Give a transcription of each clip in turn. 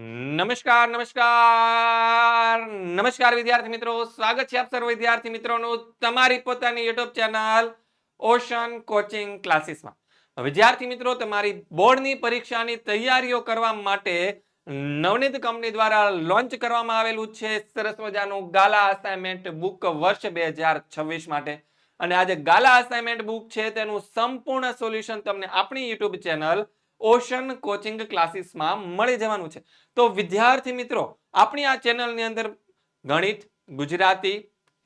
નમસ્કાર નમસ્કાર. નમસ્કાર વિદ્યાર્થી મિત્રો. સ્વાગત છે આપ સર્વ વિદ્યાર્થી મિત્રોનું તમારી પોતાની યુટ્યુબ ચેનલ ઓશન કોચિંગ ક્લાસીસમાં. વિદ્યાર્થી મિત્રો, તમારી બોર્ડની પરીક્ષાની તૈયારીઓ કરવા માટે નવનીત કંપની દ્વારા લોન્ચ કરવામાં આવેલું છે સરસ મજાનું ગાલા અસાઇનમેન્ટ બુક વર્ષ બે માટે. અને આજે ગાલા અસાઇનમેન્ટ બુક છે તેનું સંપૂર્ણ સોલ્યુશન તમને આપણી યુટ્યુબ ચેનલ ઓશન કોચિંગ ક્લાસીસમાં મળી જવાનું છે. તો વિદ્યાર્થી મિત્રો, આપણી આ ચેનલની અંદર ગણિત, ગુજરાતી,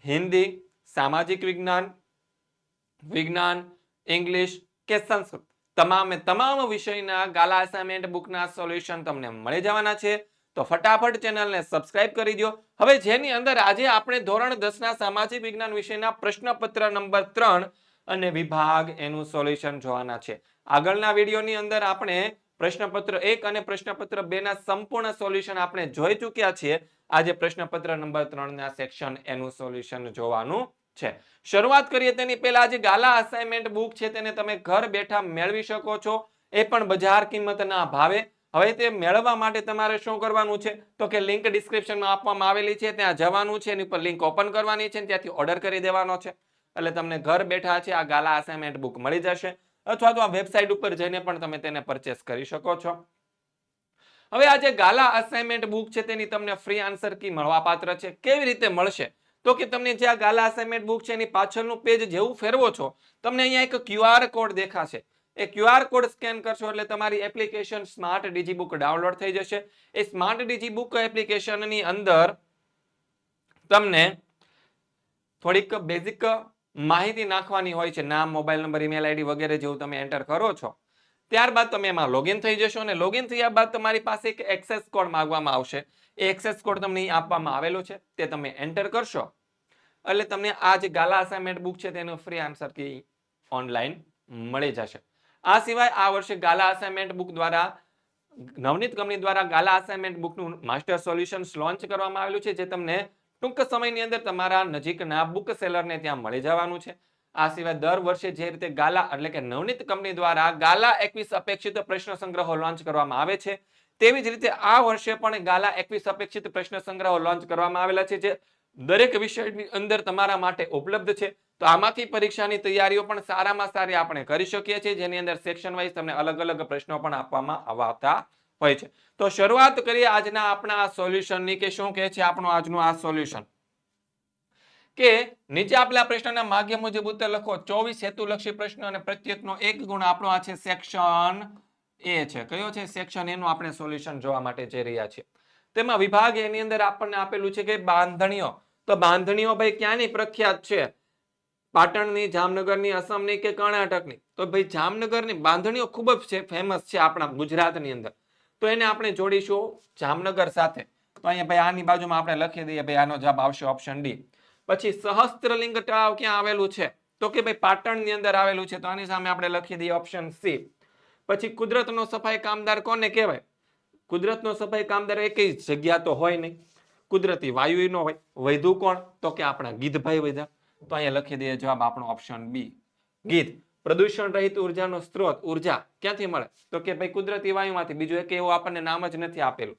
હિન્દી, સામાજિક વિજ્ઞાન વિજ્ઞાન, ઇંગ્લિશ કે સંસ્કૃત તમામે તમામ વિષયના ગાલા અસાઇનમેન્ટ બુકના સોલ્યુશન તમને મળી જવાના છે. તો ફટાફટ ચેનલને સબસ્ક્રાઇબ કરી દો. હવે જેની અંદર આજે આપણે ધોરણ દસના સામાજિક વિજ્ઞાન વિષયના પ્રશ્નપત્ર નંબર ત્રણ અને વિભાગ એનું સોલ્યુશન જોવાના છે. આગળના વિડીયોની અંદર આપણે પ્રશ્નપત્ર એક અને પ્રશ્નપત્ર બે ના સંપૂર્ણ સોલ્યુશન આપણે જોઈ ચૂક્યા છીએ. આજે પ્રશ્નપત્ર નંબર ત્રણ ના સેક્શન એનું સોલ્યુશન જોવાનું છે. શરૂઆત કરીએ તેની પહેલા જે ગાલા અસાઇનમેન્ટ બુક છે તેને તમે ઘર બેઠા મેળવી શકો છો. એ પણ બજાર કિંમતના ભાવે. હવે તે મેળવવા માટે તમારે શું કરવાનું છે? તો કે લિંક ડિસ્ક્રિપ્શનમાં આપવામાં આવેલી છે, ત્યાં જવાનું છે, એની ઉપર લિંક ઓપન કરવાની છે ત્યાંથી ઓર્ડર કરી દેવાનો છે. એટલે તમને ઘર બેઠા છે, આ ગાલા અસાઇનમેન્ટ બુક મળી જશે. અથવા તો આ વેબસાઇટ ઉપર જઈને પણ તમે તેને પરચેસ કરી શકો છો. હવે આ જે ગાલા અસાઇનમેન્ટ બુક છે, તેની તમને ફ્રી આન્સર કી મળવાપાત્ર છે. કેવી રીતે મળશે? તો કે તમને જે આ ગાલા અસાઇનમેન્ટ બુક છે, એની પાછળનું પેજ જેવું ફેરવો છો, તમને અહીંયા એક ક્યુઆર કોડ દેખાશે. એ ક્યુઆર કોડ સ્કેન કરશો એટલે તમારી application smart digi book download થઈ જશે. એ સ્માર્ટ ડીજી બુક એપ્લિકેશનની અંદર તમને થોડીક બેઝિક માહિતી નાખવાની હોય છે, નામ, મોબાઈલ નંબર ઈમેલ આઈડી વગેરે જેવું તમે એન્ટર કરો છો, ત્યારબાદ તમે એમાં લોગિન થઈ જશો અને લોગિન થયા બાદ તમારી પાસે એક એક્સેસ કોડ માંગવામાં આવશે. એ એક્સેસ કોડ તમને અહીં આપવામાં આવેલો છે, તે તમે એન્ટર કરશો. એટલે તમને આ જે ગાલા અસાઇનમેન્ટ બુક છે, તેનું ફ્રી આન્સર કી ઓનલાઈન મળી જશે. આ સિવાય આ વર્ષે ગાલા અસાઇનમેન્ટ બુક દ્વારા, નવનીત કંપની દ્વારા ગાલા અસાઇનમેન્ટ બુકનું માસ્ટર સોલ્યુશન્સ લોન્ચ કરવામાં આવેલું છે, જે તમને ટૂંક સમયની અંદર તમારા નજીકના બુક સેલરને ત્યાં મળી જવાનું છે. આ સિવાય દર વર્ષે જે રીતે ગાલા એટલે કે નવનીત કંપની દ્વારા ગાલા એકવીસ અપેક્ષિત પ્રશ્ન સંગ્રહો લોન્ચ કરવામાં આવે છે, તેવી જ રીતે આ વર્ષે પણ ગાલા એકવીસ અપેક્ષિત પ્રશ્ન સંગ્રહો લોન્ચ કરવામાં આવેલા છે જે દરેક વિષયની અંદર તમારા માટે ઉપલબ્ધ છે. તો આમાંથી પરીક્ષાની તૈયારીઓ પણ સારામાં સારી આપણે કરી શકીએ છીએ. જેની અંદર સેક્શન વાઇઝ તમને અલગ અલગ પ્રશ્નો પણ આપવામાં આવતા હોય છે. તો શરૂઆત કરીએ આજના આપણા આ સોલ્યુશનની કે શું કહે છે આપણું આજનું આ સોલ્યુશન? કે નીચે આપેલા પ્રશ્નના માધ્યમ મુજબ ઉત્તર લખો. ચોવીસ હેતુલક્ષી પ્રશ્ન અને પ્રત્યેકનો એક ગુણ આપણો આ છે સેક્શન એ છે. કયો છે? સેક્શન એનું આપણે સોલ્યુશન જોવા માટે જઈ રહ્યા છીએ. તેમાં વિભાગ એની અંદર આપણને આપેલું છે કે બાંધણીઓ. તો બાંધણીઓ ભાઈ ક્યાંની પ્રખ્યાત છે? પાટણની, જામનગરની અસમની કે કર્ણાટકની? તો ભાઈ જામનગરની બાંધણીઓ ખૂબ જ છે ફેમસ છે આપણા ગુજરાતની અંદર. તો એને આપણે જોડીશું જામનગર સાથે. તો અહીંયા ભાઈ આની બાજુમાં આપણે લખી દઈએ, ભાઈ આનો જવાબ આવશે ઓપ્શન ડી પછી સહસ્ત્રલિંગ તળાવ ક્યાં આવેલું છે? તો કે ભાઈ પાટણની અંદર આવેલું છે, તો આની સામે આપણે લખી દઈએ ઓપ્શન સી પછી કુદરતનો સફાઈ કામદાર કોને કહેવાય? કુદરતનો સફાઈ કામદાર એક જગ્યા તો હોય નહીં. કુદરતી વાયુ નો હોય. વૈધુ કોણ? તો કે આપણા ગીધભાઈ વૈધા તો અહીંયા લખી દઈએ જવાબ આપણો ઓપ્શન બી ગીધ પ્રદૂષણ રહિત ઉર્જાનો સ્ત્રોત, ઊર્જા ક્યાંથી મળે? તો કે ભાઈ કુદરતી વાયુમાંથી, બીજું એક એવું આપણને નામ જ નથી આપેલું.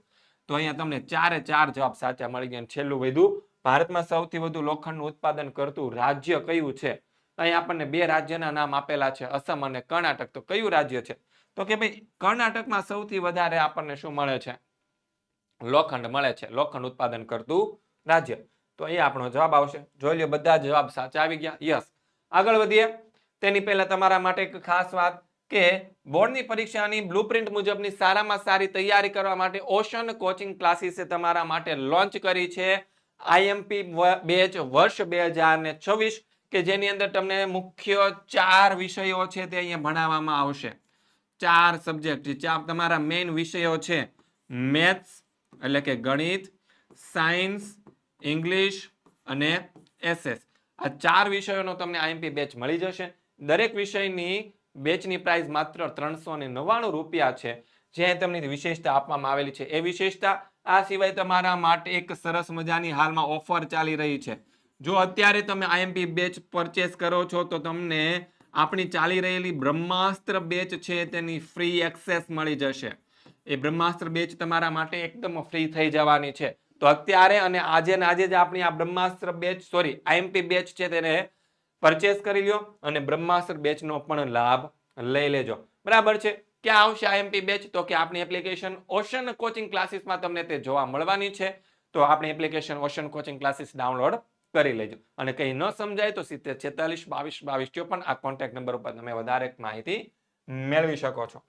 તો અહીંયા તમને ચારે ચાર જવાબ સાચા મળી ગયા છેલ્લું વધ્યું ભારતમાં સૌથી વધુ લોખંડનું ઉત્પાદન કરતું રાજ્ય કયું છે? અહીં આપણને બે રાજ્યના નામ આપેલા છે, અસમ અને કર્ણાટક. તો કયું રાજ્ય છે? તો કે ભાઈ કર્ણાટકમાં સૌથી વધારે આપણને શું મળે છે? લોખંડ મળે છે. લોખંડ ઉત્પાદન કરતું રાજ્ય. તો એ આપણો જવાબ આવશે. જોઈ લો બધા જવાબ સાચા આવી ગયા. યસ. આગળ વધીએ. તેની પહેલા તમારા માટે એક ખાસ વાત કે બોર્ડની પરીક્ષાની બ્લુપ્રિન્ટ મુજબની સારામાં સારી તૈયારી કરવા માટે ઓશન કોચિંગ ક્લાસીસે તમારા માટે લોન્ચ કરી છે. આઈએમપી બેચ વર્ષ બે હજાર છવ્વીસ, કે જેની અંદર તમને મુખ્ય ચાર વિષયો છે તે અહીંયા ભણાવવામાં આવશે. ચાર સબ્જેક્ટ ચાર તમારા મેઇન વિષયો છે. મેથ્સ એટલે કે ગણિત સાયન્સ ઇંગ્લિશ અને એસએસ આ ચાર વિષયોનો તમને આઈએમપી બેચ મળી જશે. દરેક વિષયની બેચની પ્રાઇસ માત્ર ત્રણસો ને નવ્વાણું રૂપિયા છે. જે તમને વિશેષતા આપવામાં આવેલી છે. એ વિશેષતા આ સિવાય તમારા માટે એક સરસ મજાની હાલમાં ઓફર ચાલી રહી છે. જો અત્યારે તમે આઈએમપી બેચ પરચેસ કરો છો, તો તમને આપણી ચાલી રહેલી બ્રહ્માસ્ત્ર બેચ છે તેની ફ્રી એક્સેસ મળી જશે. એ બ્રહ્માસ્ત્ર બેચ તમારા માટે એકદમ ફ્રી થઈ જવાની છે. તો અત્યારે અને આજે ને આજે જ આપણી આ Brahmastra batch sorry IMP batch છે તેને પરચેસ કરી લ્યો અને બ્રહ્માસ્ત્ર બેચનો પણ લાભ લઈ લેજો. બરાબર છે? ક્યાં આવશે આઈએમપી બેચ? તો કે આપણી એપ્લિકેશન ઓશન કોચિંગ ક્લાસીસમાં તમને તે જોવા મળવાની છે. તો આપણી application ocean coaching classes download કરી લેજો. અને કંઈ ન સમજાય તો સિત્તેર, છેતાલીસ, બાવીસ બાવીસ પણ આ કોન્ટેક્ટ નંબર ઉપર તમે વધારે માહિતી મેળવી શકો છો.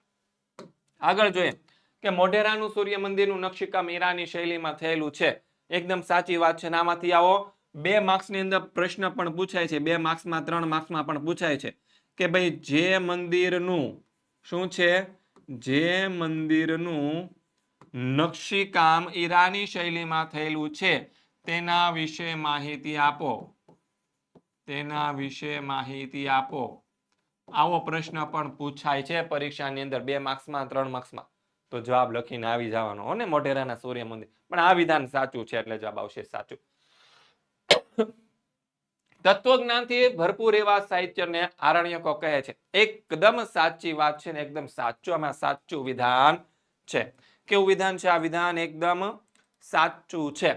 આગળ જોઈએ કે મોઢેરાનું સૂર્ય મંદિરનું નકશીકામ ઈરાની શૈલીમાં થયેલું છે. એકદમ સાચી વાત છે. આમાંથી આવો. બે માર્ક્સની અંદર પ્રશ્ન પણ પૂછાય છે, બે માર્ક્સમાં ત્રણ માર્ક્સમાં પણ પૂછાય છે કે ભાઈ જે મંદિરનું શું છે? જે મંદિરનું નકશીકામ ઈરાની શૈલીમાં થયેલું છે, તેના વિશે માહિતી આપો. તેના વિશે માહિતી આપો. આવો પ્રશ્ન પણ પૂછાય છે પરીક્ષાની અંદર, બે માર્ક્સમાં, ત્રણ માર્ક્સમાં. તો જવાબ લખીને આવી જવાનો, હો મોઢેરાના સૂર્ય મંદિર પણ આ વિધાન સાચું છે એટલે જવાબ આવશે સાચું. તત્વજ્ઞાનથી ભરપૂર એવા સાહિત્યને આરણ્યકો કહે છે. એકદમ સાચી વાત છે ને એકદમ સાચું સાચું વિધાન છે. કેવું વિધાન છે? આ વિધાન એકદમ સાચું છે.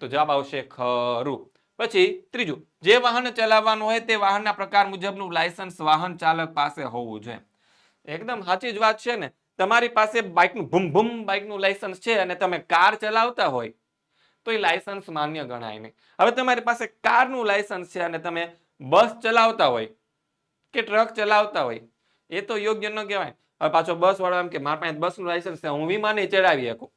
તો જવાબ આવશે ખરું. પછી ત્રીજું, જે વાહન ચલાવવાનું હોય તે વાહનના પ્રકાર મુજબનું લાયસન્સ વાહન ચાલક પાસે હોવું જોઈએ. એકદમ સાચી જ વાત છે ને. તમારી પાસે બાઇકનું ભૂમ ભૂમ બાઇકનું લાયસન્સ છે અને તમે કાર ચલાવતા હોય તો એ લાયસન્સ માન્ય ગણાય નહીં. હવે તમારી પાસે કારનું લાયસન્સ છે અને તમે બસ ચલાવતા હોય કે ટ્રક ચલાવતા હોય, એ તો યોગ્ય ન કહેવાય. હવે પાછો બસ વાળો એમ કે, મારા પાસે બસનું લાયસન્સ છે, હું વિમાન ચડાવી શકું.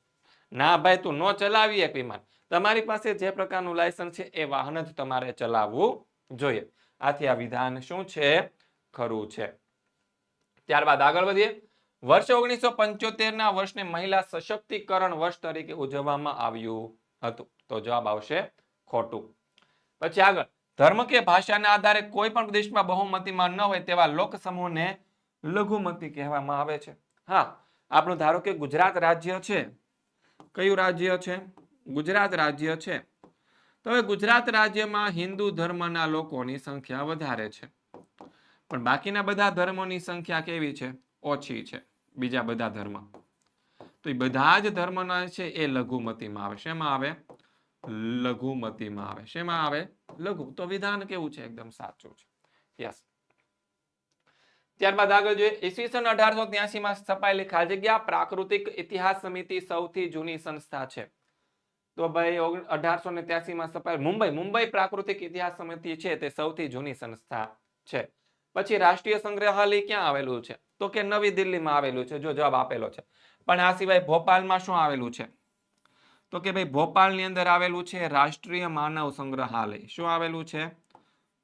ના ભાઈ, તું ન ચલાવી એક વિમાન. તમારી પાસે જે પ્રકારનું લાયસન્સ છે, એ વાહન જ તમારે ચલાવવું જોઈએ. આથી આ વિધાન શું છે? ખરું છે. ત્યારબાદ આગળ વધીએ. વર્ષ ઓગણીસો પંચોતેર ના વર્ષને મહિલા સશક્તિકરણ વર્ષ તરીકે ઉજવવામાં આવ્યું હતું. તો જવાબ આવશે ખોટું. પછી આગળ. ધર્મ કે ભાષાના આધારે કોઈ પણ દેશમાં બહુમતીમાં ન હોય તેવા લોક સમૂહને લઘુમતી કહેવામાં આવે છે. હા, આપણું ધારો કે ગુજરાત રાજ્ય છે. કયું રાજ્ય છે? ગુજરાત રાજ્ય છે. તો હવે ગુજરાત રાજ્યમાં હિન્દુ ધર્મના લોકોની સંખ્યા વધારે છે. પણ બાકીના બધા ધર્મોની સંખ્યા કેવી છે? ઓછી છે. બીજા બધા ધર્મ. તો એ બધા જ ધર્મના છે એ લઘુમતીમાં આવે. શેમાં આવે? લઘુમતીમાં આવે. શેમાં આવે? લઘુ. તો વિધાન કેવું છે? એકદમ સાચું છે. યસ ત્યારબાદ આગળ જોઈએ. ઈસવીસન અઢારસો ત્યાસી માં સ્થપાયેલી ખાલી જગ્યા પ્રાકૃતિક ઇતિહાસ સમિતિ સૌથી જૂની સંસ્થા છે. તો ભાઈ અઢારસો ને ત્યાસી માં સ્થપાયેલ મુંબઈ. મુંબઈ પ્રાકૃતિક ઇતિહાસ સમિતિ છે તે સૌથી જૂની સંસ્થા છે. પછી રાષ્ટ્રીય સંગ્રહાલય ક્યાં આવેલું છે? તો કે નવી દિલ્હીમાં આવેલું છે. જો જવાબ આપેલો છે. પણ આ સિવાય ભોપાલમાં શું આવેલું છે? તો કે ભાઈ ભોપાલની અંદર આવેલું છે રાષ્ટ્રીય માનવ સંગ્રહાલય. શું આવેલું છે?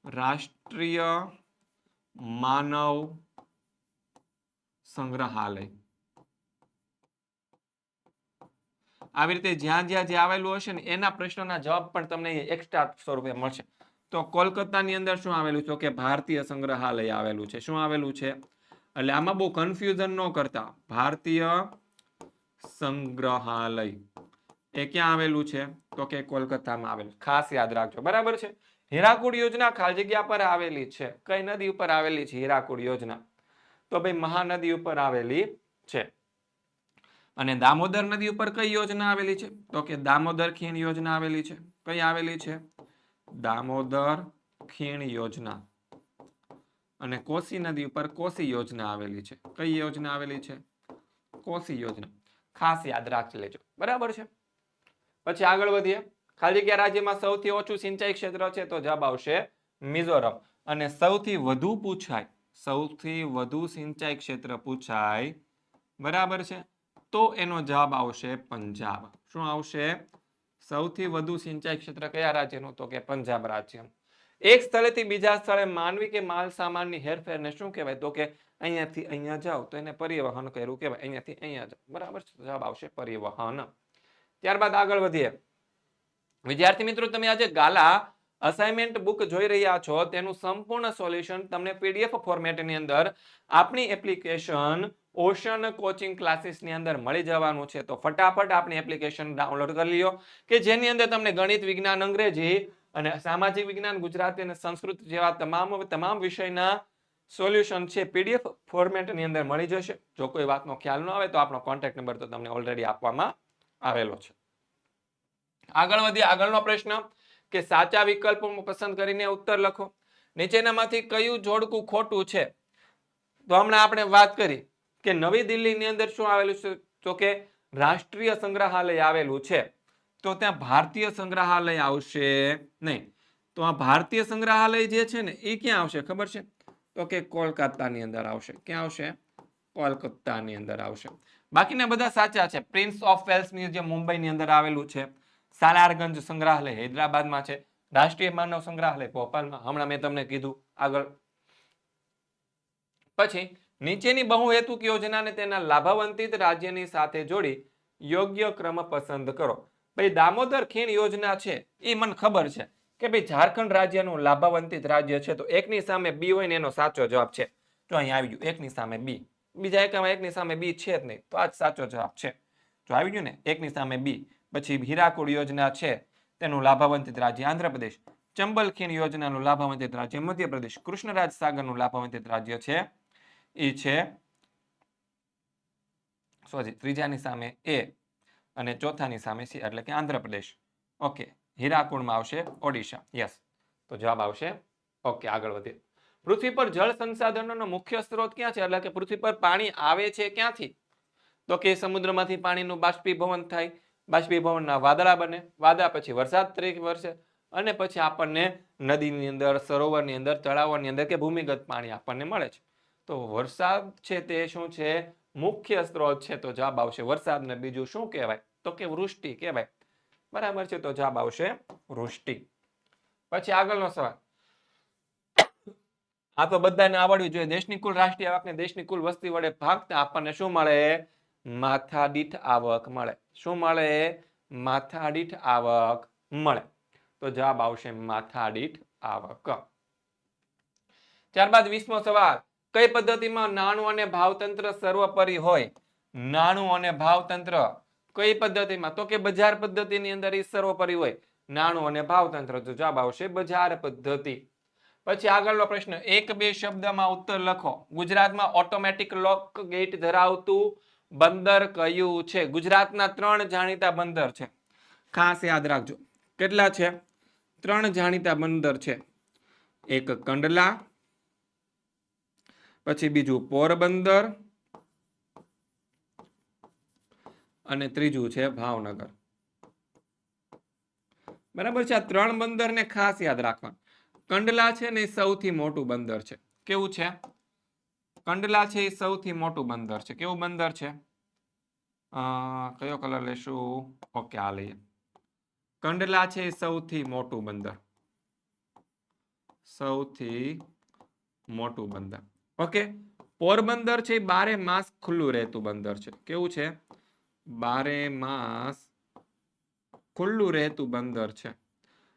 રાષ્ટ્રીય માનવ સંગ્રહાલય. આવી રીતે જ્યાં જ્યાં જે આવેલું હશે ને એના પ્રશ્નોના જવાબ પણ તમને એક્સ્ટ્રા સ્વરૂપે મળશે. તો કોલકાતાની અંદર શું આવેલું? છે કે ભારતીય સંગ્રહાલય આવેલું છે. શું આવેલું છે? એટલે આમાં બહુ કન્ફ્યુઝન ન કરતા. ભારતીય સંગ્રહાલય. એ ક્યાં આવેલું છે? તો કે કોલકાતામાં આવેલું. ખાસ યાદ રાખજો. બરાબર છે? હીરાકુડ યોજના ખાલી જગ્યા પર આવેલી છે. કઈ નદી ઉપર આવેલી છે હીરાકુડ યોજના? તો ભાઈ મહાનદી ઉપર આવેલી છે. અને દામોદર નદી ઉપર કઈ યોજના આવેલી છે? તો કે દામોદર ખીણ યોજના આવેલી છે. કઈ આવેલી છે? દામોદર ખીણ યોજના. અને કોસી નદી ઉપર કોસી યોજના આવેલી છે. કઈ યોજના આવેલી છે? કોસી યોજના. ખાસ યાદ રાખી લેજો. બરાબર છે? પછી આગળ વધીએ. ખાલી કયા રાજ્યમાં સૌથી ઓછું સિંચાઈ ક્ષેત્ર છે તો જવાબ આવશે મિઝોરમ. અને સૌથી વધુ પૂછાય, સૌથી વધુ સિંચાઈ ક્ષેત્ર પૂછાય, બરાબર છે? તો એનો જવાબ આવશે પંજાબ. શું આવશે? સૌથી વધુ સિંચાઈ ક્ષેત્ર કયા રાજ્યનું? તો કે પંજાબ રાજ્ય. એક સ્થળેથી બીજા સ્થળે માનવી કે માલ સામાનની હેરફેરને શું કહેવાય? તો કે અહીંયાથી અહીંયા જાઓ તો એને પરિવહન કર્યું કહેવાય. અહીંયાથી અહીંયા જાઓ. બરાબર જવાબ આવશે પરિવહન. ત્યારબાદ આગળ વધીએ. વિદ્યાર્થી મિત્રો, તમે આજે ગાલા અસાઇનમેન્ટ બુક જોઈ રહ્યા છો. તેનું સંપૂર્ણ સોલ્યુશન તમને પીડીએફ ફોર્મેટની અંદર આપણી એપ્લિકેશન ઓશન કોચિંગ ક્લાસીસની અંદર મળી જવાનું છે. તો ફટાફટ આપણી એપ્લિકેશન ડાઉનલોડ કરી લ્યો, કે જેની અંદર તમને ગણિત, વિજ્ઞાન, અંગ્રેજી અને સામાજિક વિજ્ઞાન, ગુજરાતી અને સંસ્કૃત જેવા તમામ તમામ વિષયના સોલ્યુશન છે પીડીએફ ફોર્મેટની અંદર મળી જશે. જો કોઈ વાતનો ખ્યાલ ન આવે તો આપણો કોન્ટેક્ટ નંબર તો તમને ઓલરેડી આપવામાં આવેલો છે. આગળ વધીએ, આગળનો પ્રશ્ન કે સાચા વિકલ્પો પસંદ કરીને ઉત્તર લખો. નીચેનામાંથી કયું જોડકું ખોટું છે? તો હમણાં આપણે વાત કરી કે નવી દિલ્હીની અંદર શું આવેલું છે? તો કે રાષ્ટ્રીય સંગ્રહાલય આવેલું છે. તો ત્યાં ભારતીય સંગ્રહાલય આવશે નહીં. તો આ ભારતીય સંગ્રહાલય જે છે ને, એ ક્યાં આવશે ખબર છે? તો કે કોલકાતાની અંદર આવશે. ક્યાં આવશે? કોલકાતાની અંદર આવશે. બાકીના બધા સાચા છે. પ્રિન્સ ઓફ વેલ્સ મ્યુઝિયમ મુંબઈની અંદર આવેલું છે, સાલારગંજ સંગ્રહાલય હૈદરાબાદમાં છે, રાષ્ટ્રીય માનવ સંગ્રહાલય ભોપાલમાં. હમણાં મેં તમને કીધું. આગળ. પછી, નીચેની બહુહેતુક યોજનાને તેના લાભાવંતિત રાજ્યની સાથે જોડી યોગ્ય ક્રમ પસંદ કરો. ભાઈ, દામોદર ખીણ યોજના છે. એ મને ખબર છે. કે ભાઈ ઝારખંડ રાજ્યનું લાભાવંતિત રાજ્ય છે, તો એકની સામે બી હોય ને એનો સાચો જવાબ છે. જો અહીં આવી ગયું, એકની સામે બી. બીજા એકમાં એકની સામે બી છે જ નહીં, તો આ જ સાચો જવાબ છે. જો આવી ગયું ને, એકની સામે બી, પછી હીરાકુડ યોજના છે, તેનું લાભાવંતિત રાજ્ય આંધ્રપ્રદેશ. ચંબલ ખીણ યોજનાનું લાભાવંતિત રાજ્ય મધ્યપ્રદેશ. કૃષ્ણરાજ સાગરનું લાભાવંતિત રાજ્ય છે. એ છે, સોરી, ત્રીજાની સામે એ અને ચોથાની સામે સી, એટલે કે આંધ્રપ્રદેશ. ઓકે. હીરાકુંડમાં આવશે ઓડિશા. યસ તો જવાબ આવશે. ઓકે આગળ વધીએ. પૃથ્વી પર જળ સંસાધનોનો મુખ્ય સ્ત્રોત ક્યાં છે? એટલે કે પૃથ્વી પર પાણી આવે છે ક્યાંથી? તો કે સમુદ્રમાંથી પાણીનું બાષ્પીભવન થાય. બાષ્પીભવનના વાદળા બને. વાદળા પછી વરસાદ તરીકે વરસે. અને પછી આપણને નદીની અંદર, સરોવરની અંદર, તળાવોની અંદર કે ભૂમિગત પાણી આપણને મળે છે. તો વરસાદ છે તે શું છે? મુખ્ય સ્ત્રોત છે. તો જવાબ આવશે વરસાદને બીજું શું કહેવાય? તો કે વૃષ્ટિ કહેવાય. બરાબર છે, તો જવાબ આવશે વૃષ્ટિ પછી આગળનો સવાલ. આ તો બધાને આવડવી જોઈએ. દેશની કુલ રાષ્ટ્રીય આવકને દેશની કુલ વસ્તી વડે ભાગતા આપણને શું મળે? માથા દીઠ આવક મળે. શું મળે? માથા દીઠ આવક મળે. તો જવાબ આવશે માથા દીઠ આવક. ત્યારબાદ વીસમો સવાલ. કઈ પદ્ધતિમાં નાણું અને ભાવતંત્ર સર્વોપરી હોય? નાણું અને ભાવતંત્ર કઈ પદ્ધતિમાં? તો કે બજાર પદ્ધતિની અંદર એ સર્વોપરી હોય. નાણું અને ભાવતંત્ર. તો જવાબ આવશે બજાર પદ્ધતિ. પછી આગળનો પ્રશ્ન, એક બે શબ્દમાં ઉત્તર લખો. ગુજરાતમાં ઓટોમેટિક લોક ગેટ ધરાવતું બંદર કયું છે? ગુજરાતના ત્રણ જાણીતા બંદર છે. ખાસ યાદ રાખજો. કેટલા છે? ત્રણ જાણીતા બંદર છે. એક કંડલા, પછી બીજું પોરબંદર અને ત્રીજું છે ભાવનગર. બરાબર છે, આ ત્રણ બંદરને ખાસ યાદ રાખવાનું. કંડલા છે ને સૌથી મોટું બંદર છે. કેવું છે? કંડલા છે એ સૌથી મોટું બંદર છે. કેવું બંદર છે? કયો કલર લેશું? ઓકે, આ લઈએ. કંડલા છે એ સૌથી મોટું બંદર. સૌથી મોટું બંદર. ઓકે? પોરબંદર છે એ બારે માસ ખુલ્લું રહેતું બંદર છે. કેવું છે? બારે માસ ખુલ્લું રહેતું બંદર છે.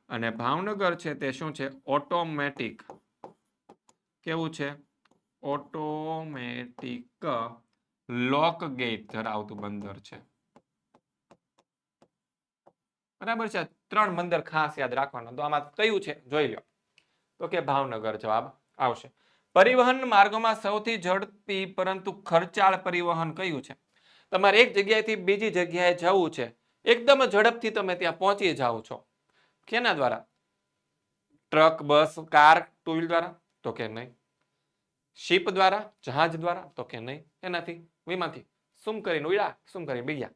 અને ભાવનગર છે તે શું છે? ઓટોમેટિક. કેવું છે? ઓટોમેટિક લોક ગેટ ધરાવતું બંદર છે. બરાબર છે? ત્રણ બંદર ખાસ યાદ રાખવાના. તો આમાં કયું છે? જોઈ લો તો કે ભાવનગર જવાબ આવશે. પરિવહન માર્ગોમાં સૌથી ઝડપી પરંતુ ખર્ચાળ પરિવહન કયું છે? તમારે એક જગ્યાએથી બીજી જગ્યાએ જવું છે. એકદમ ઝડપથી તમે ત્યાં પહોંચી જાઓ છો. કેના દ્વારા? Truck, bus, car, two wheel દ્વારા? તો કે નહીં. શિપ દ્વારા? જહાજ દ્વારા? તો કે નહીં. એનાથી, વિમાનથી. શું કરીને ઉડ્યા શું કરીને બીજા.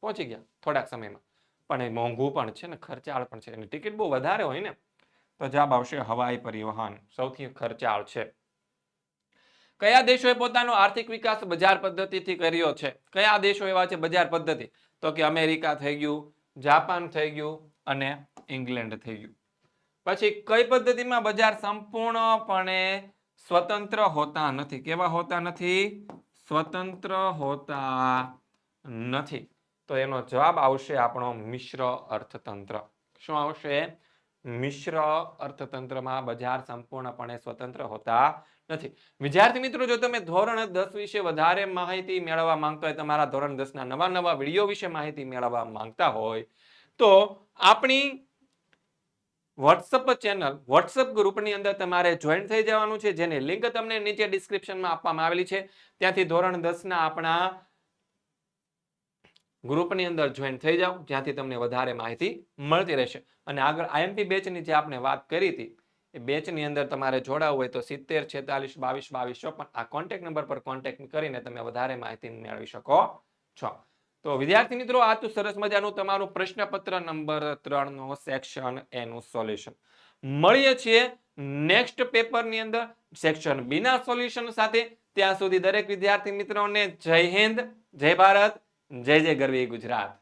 પહોંચી ગયા થોડાક સમયમાં. પણ એ મોંઘું પણ છે ને, ખર્ચાળ પણ છે. એની ટિકિટ બહુ વધારે હોય ને, તો જવાબ આવશે હવાઈ પરિવહન. સૌથી ખર્ચાળ છે. કયા દેશોએ પોતાનો આર્થિક વિકાસ બજાર પદ્ધતિથી કર્યો છે? કયા દેશો એવા છે બજાર પદ્ધતિ? તો કે અમેરિકા થઈ ગયું, જાપાન થઈ ગયું અને ઇંગ્લેન્ડ થઈ ગયું. પછી કઈ પદ્ધતિમાં બજાર સંપૂર્ણપણે સ્વતંત્ર હોતા નથી? કેવા હોતા નથી? સ્વતંત્ર હોતા નથી. તો એનો જવાબ આવશે આપણો મિશ્ર અર્થતંત્ર. શું આવશે? મિશ્ર અર્થતંત્રમાં બજાર સંપૂર્ણપણે સ્વતંત્ર હોતા નથી. વિદ્યાર્થી મિત્રો, જો તમે ધોરણ દસ વિશે વધારે માહિતી મેળવવા માંગતા હોય, તમારા ધોરણ દસ ના નવા નવા વીડિયો વિશે માહિતી મેળવવા માંગતા હોય, તો આપણી વોટ્સઅપ ચેનલ, વોટ્સઅપ ગ્રુપની અંદર તમારે જોઈન થઈ જવાનું છે, જેની લિંક તમને નીચે ડિસ્ક્રિપ્શનમાં આપવામાં આવેલી છે. ત્યાંથી ધોરણ દસના આપણા ગ્રુપની અંદર જોઈન થઈ જાઓ, જ્યાંથી તમને વધારે માહિતી મળતી રહેશે. અને આગળ આઈએમપી બેચની જે આપણે વાત કરી હતી, એ બેચની અંદર તમારે જોડાવવું હોય તો સિત્તેર, છેતાલીસ, બાવીસ બાવીસ, ચોપન, આ કોન્ટેક્ટ નંબર પર કોન્ટેક્ટ કરીને તમે વધારે માહિતી મેળવી શકો છો. તો વિદ્યાર્થી મિત્રો, આ તો સરસ મજાનું તમારું પ્રશ્નપત્ર નંબર ત્રણ નો સેક્શન એનું સોલ્યુશન મળીએ છીએ નેક્સ્ટ પેપરની અંદર સેક્શન બીના સોલ્યુશન સાથે. ત્યાં સુધી દરેક વિદ્યાર્થી મિત્રોને જય હિન્દ, જય ભારત. જય જય ગરવી ગુજરાત.